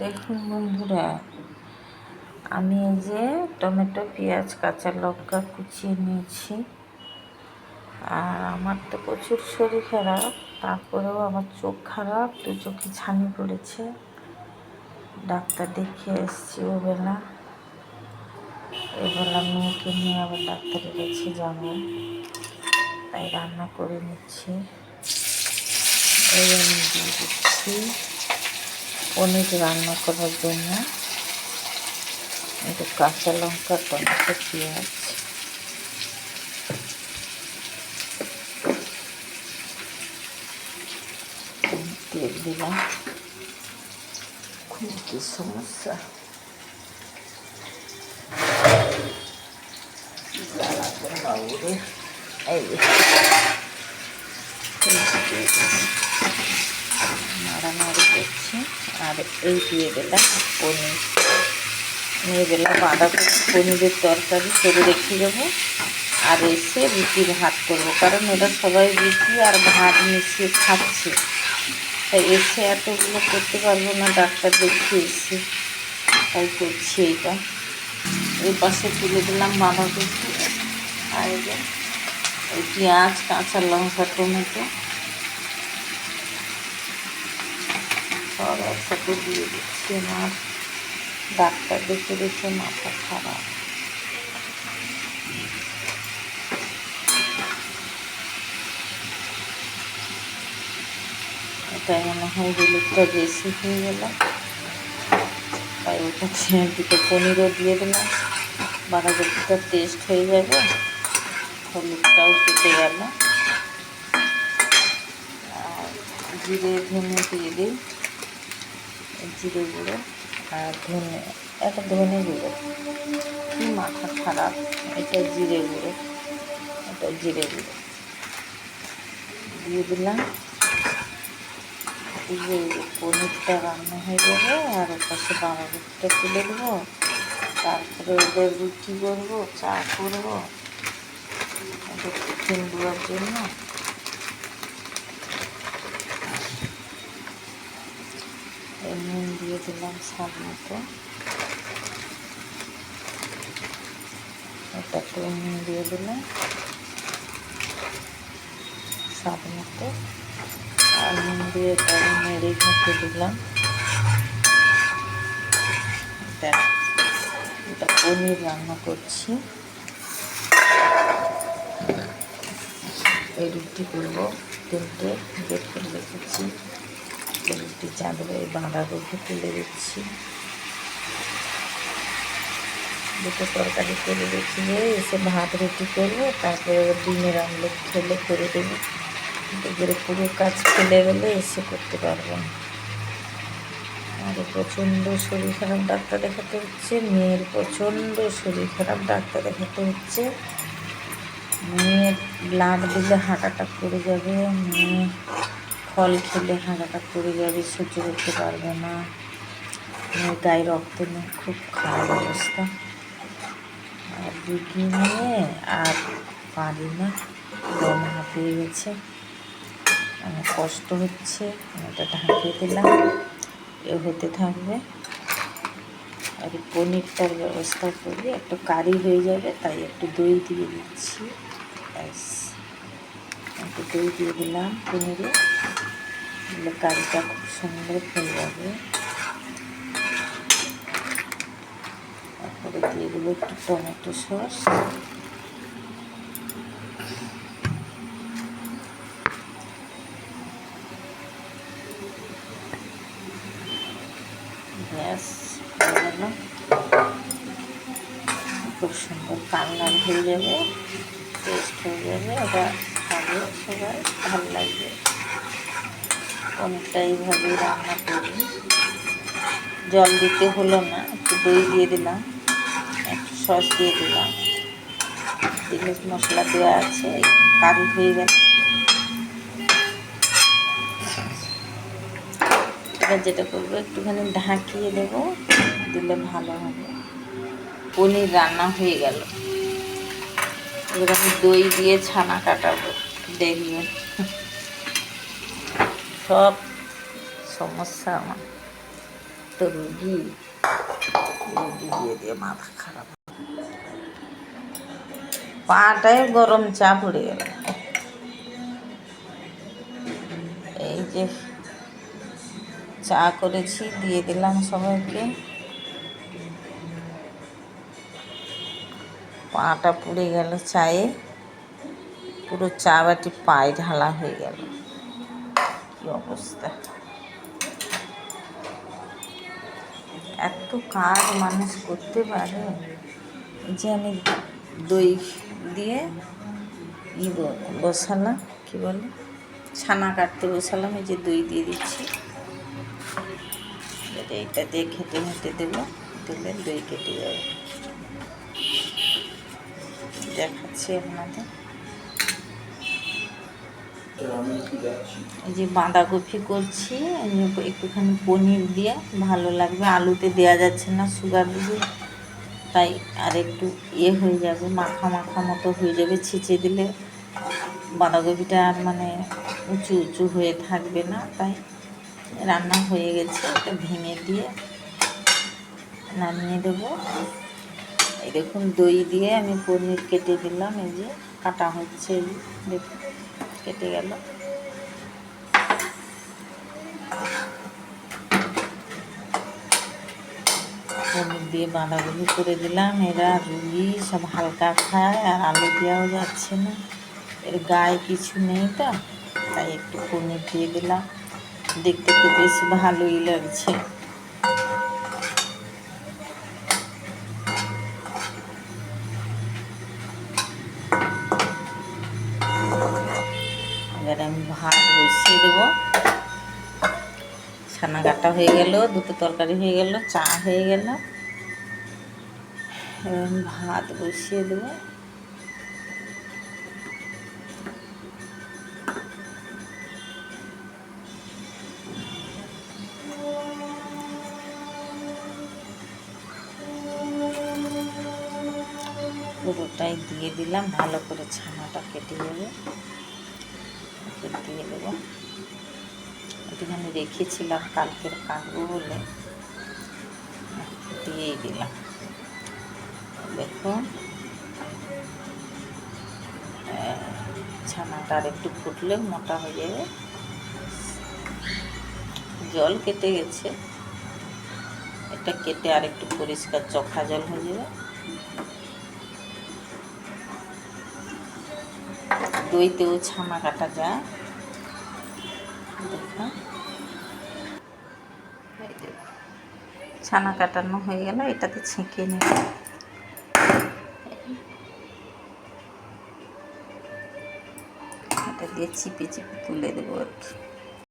দেখুন বন্ধুরা, আমি এই যে টমেটো, পেঁয়াজ, কাঁচা লঙ্কা কুচিয়ে নিয়েছি। আর আমার তো প্রচুর শরীর খারাপ, তারপরেও আমার চোখ খারাপ, দু চোখে ছানি পড়েছে। ডাক্তার দেখিয়ে এসছি ওবেলা। এবেলা মেয়েকে নিয়ে আবার ডাক্তারের কাছে যাব। তাই রান্না করে নিচ্ছি। দিয়ে দিচ্ছি। পনির রান্না করার জন্য। একটু কাঁচা লঙ্কা, টমেটো, পেঁয়াজ। তেল দিলাম। খুব কি সমস্যা। নাড়ানাড়ি করছি। আর, এই দিয়ে দিলাম পনির। নিয়ে দিলাম বাঁধাকপি পনিরের তরকারি করে রেখে দেবো আর এসে রুটি ভাত করব, কারণ ওরা সবাই রুটি আর ভাত মিশিয়ে খাচ্ছে। তাই এসে এতগুলো করতে পারব না, ডাক্তার দেখিয়ে এসে তাই করছি এইটা। এই পাশে তুলে দিলাম বাঁধাকপি, আর এই পেঁয়াজ, কাঁচা লঙ্কা, টমেটো। একসাথে দিয়ে দিচ্ছি আমার ডাক্তার দেখে দেখে মাথা খারাপ। এটাই মনে হয় হলুদটা বেশি হয়ে গেল। তাই ওটা দুটো পনিরও দিয়ে দিলাম। বাঁধাকপিটা টেস্ট হয়ে যাবে। হলুদটাও কেটে গেল। আর জিরে ধনে দিয়ে দিই। জিরে গুঁড়ো আর ধনে, একটা ধনে গুঁড়ো। কি মাথা খারাপ এটা জিরে গুঁড়ো এটা জিরে গুঁড়ো। দিয়ে দিলাম। দিয়ে পনিরটা রান্না হয়ে যাবে আর পাশে বাঁধাকপিটা তুলে দেবো তারপরে ওদের রুটি করব, চা করব। ওদের টিফিন দেওয়ার জন্য। নুন দিয়ে দিলাম স্বাদ মতো। এটা একটু নুন দিয়ে দিলাম স্বাদ মতো। আর নুন দিয়ে তার নেড়ে ঘুঁটে দিলাম। এটা এটা পনির রান্না করছি। এই রুটি করব তিনটে বের করে রেখেছি। রুটি চাঁদবে বাঁধাকপি তুলে দিচ্ছি। দুটো তরকারি করে রেখে এসে ভাত রুটি করব, তারপরে ডিমের আমলেট খেলে করে দেবো। দুপুরে পুরো কাজ ফেলে গেলে এসে করতে পারব। আর প্রচণ্ড শরীর খারাপ, ডাক্তার দেখাতে হচ্ছে। মেয়ের প্রচণ্ড শরীর খারাপ, ডাক্তার দেখাতে হচ্ছে। মেয়ের ব্লাড দিলে হাঁটাটা করে যাবে। মেয়ে ফল খেলে হাঁটাটা পড়ে যাবে, সহ্য করতে পারবে না। গায়ে রক্ত নেই খুব খারাপ অবস্থা। আর রুগী নিয়ে আর পারি না, দম হাঁপিয়ে গেছে। কষ্ট হচ্ছে এটা ঢাকিয়ে দিলাম, এ হতে থাকবে। আর পনিরটার ব্যবস্থা করি একটু কারি হয়ে যাবে, তাই একটু দই দিয়ে দিচ্ছি। ব্যাস। দই দিয়ে দিলাম পনিরে দিলে কারিটা খুব সুন্দর হয়ে যাবে। তারপরে দিয়ে দেবো একটু টমেটো সস। গেল। খুব সুন্দর কালার হয়ে যাবে টেস্ট হয়ে যাবে ওটা খাবে সবাই ভালো লাগবে অনেকটা এইভাবে রান্না করি। জল দিতে হলো না, একটু দই দিয়ে দিলাম, একটু সস দিয়ে দিলাম। দিলে মশলা দেওয়া আছে, কারি হয়ে গেল। এবার যেটা করব, একটুখানি ঢাকিয়ে দেবো, দিলে ভালো হবে। পনির রান্না হয়ে গেল। এবার আমি দই দিয়ে ছানা কাটাবো। দেখবেন সব সমস্যা আমার। তো রুগী রুগী দিয়ে দিয়ে মাথা খারাপ। পাটায় গরম চা পড়ে গেল। এই যে চা করেছি দিয়ে দিলাম সবাইকে। পাটা পুড়ে গেল চায়ে। পুরো চা বাটি পায়ে ঢালা হয়ে গেল। কি অবস্থা? এত কাজ মানুষ করতে পারে যে আমি দই দিয়ে বসালাম, কি বলে? ছানা কাটতে বসালাম, এই যে দই দিয়ে দিচ্ছি। এইটা দিয়ে ঘেটে ঘেটে দেবো দিলে দই কেটে যাবে। দেখাচ্ছি আপনাদের। এই যে বাঁধাকপি করছি একটুখানি পনির দিয়ে, ভালো লাগবে। আলুতে দেওয়া যাচ্ছে না সুগার দিয়ে, তাই আর একটু ইয়ে হয়ে যাবে, মাখা মাখা মতো হয়ে যাবে। ছিঁচে দিলে বাঁধাকপিটা আর মানে উঁচু উঁচু হয়ে থাকবে না, তাই রান্না হয়ে গেছে। এটা ভেঙে দিয়ে নামিয়ে দেবো। এই দেখুন, দই দিয়ে আমি পনির কেটে দিলাম। এই যে কাটা হচ্ছে, এই দেখুন। কেটে গেল। পনির দিয়ে বাঁধাকপি করে দিলাম। এরা রুগী সব হালকা খায় আর আলু দেওয়াও যাচ্ছে না। এর গায়ে কিছু নেই তো, তাই একটু পনির দিয়ে দিলাম। দেখতে তো বেশ ভালোই লাগছে এবার আমি ভাত বসিয়ে দেবো। ছানা কাটা হয়ে গেল, দুটো তরকারি হয়ে গেল, চা হয়ে গেল। ভাত বসিয়ে দেবো। পুরোটাই দিয়ে দিলাম, ভালো করে ছানাটা কেটে যাবে ওকে দিয়ে দেবো। একটুখানি রেখেছিলাম কালকের কাটবো বলে দিয়েই দিলাম। দেখুন ছানাটা আর একটু ফুটলে মোটা হয়ে যাবে। জল কেটে গেছে। এটা কেটে আর একটু পরিষ্কার চোখা জল হয়ে যাবে। দইতেও ছানা কাটা যায়। ছানা কাটানো হয়ে গেল, এটাতে ছেঁকে নেব এটা দিয়ে চিপে চিপে তুলে দেবো আর কি।